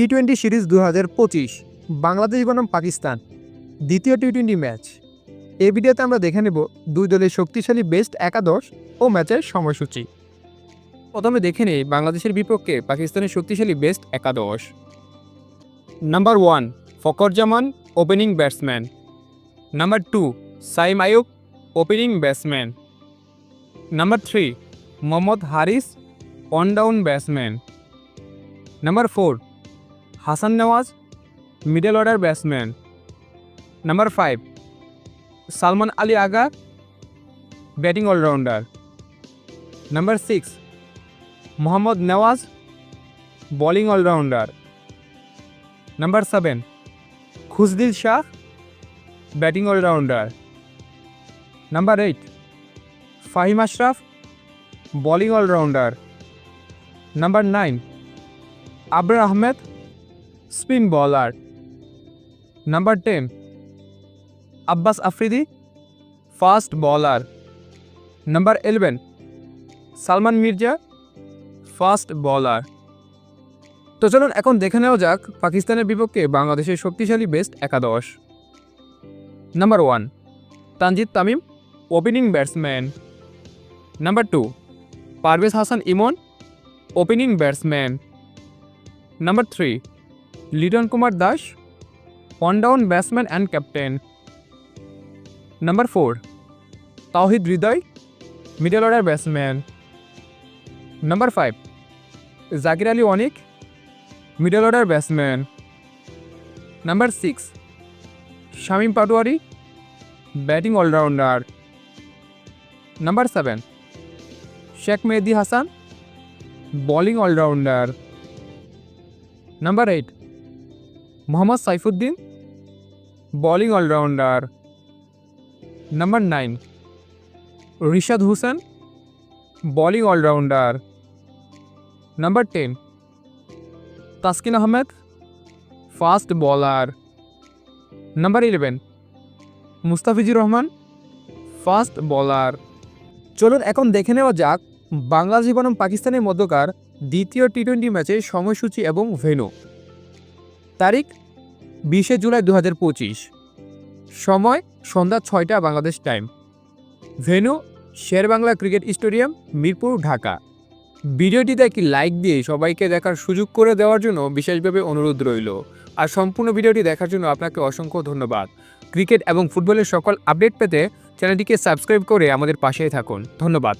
T twenty series দু হাজার পঁচিশ, বাংলাদেশ বনাম পাকিস্তান, দ্বিতীয় টি টোয়েন্টি ম্যাচ। এই ভিডিওতে আমরা দেখে নেব দুই দলের শক্তিশালী বেস্ট একাদশ ও ম্যাচের সময়সূচি। প্রথমে দেখে নেই বাংলাদেশের বিপক্ষে পাকিস্তানের শক্তিশালী বেস্ট একাদশ। Number one Fakhar Zaman opening batsman. Number two, Saim Ayub opening batsman. Number three, Mohammad Haris, on down batsman. Number four Hasan Nawaz middle order batsman number five Salman Ali Agha batting all rounder number six Mohammad Nawaz bowling all rounder number seven Khushdil Shah batting all rounder number eight Faheem Ashraf bowling all rounder number nine Abrar Ahmed spin bowler. Number ten, Abbas Afridi, fast bowler. Number eleven, Salman Mirza, fast bowler. তো চলুন এখন দেখে নেওয়া যাক পাকিস্তানের বিপক্ষে বাংলাদেশের শক্তিশালী বেস্ট একাদশ। Number one, Tanzid Tamim, opening batsman. Number two, Parvez Hasan Emon, opening batsman. Number three Liton Kumar Das on down batsman and captain. Number four, Towhid Hridoy, middle order batsman. Number five, Jaker Ali Anik, middle order batsman. Number six, Shamim Patwari, batting all rounder. Number seven, Sheikh Mehedi Hasan, bowling all rounder. Number eight Mohammad Saifuddin bowling all rounder number nine Rishad Hossain bowling all rounder number ten Taskin Ahmed fast bowler number eleven Mustafizur Rahman fast bowler চলুন এখন দেখে নেওয়া যাক বাংলাদেশ বনাম পাকিস্তানের মধ্যকার দ্বিতীয় T twenty ম্যাচের সময়সূচি এবং ভেনু তারিখ বিশে জুলাই দু হাজার পঁচিশ। সময় সন্ধ্যা ছয়টা Bangladesh time venue Sher Bangla cricket stadium, Mirpur, Dhaka. ভিডিওটিতে একটি লাইক দিয়ে সবাইকে দেখার সুযোগ করে দেওয়ার জন্য বিশেষভাবে অনুরোধ রইল। আর সম্পূর্ণ ভিডিওটি দেখার জন্য আপনাকে অসংখ্য ধন্যবাদ। ক্রিকেট এবং ফুটবলের সকল আপডেট পেতে চ্যানেলটিকে সাবস্ক্রাইব করে আমাদের পাশেই থাকুন। ধন্যবাদ।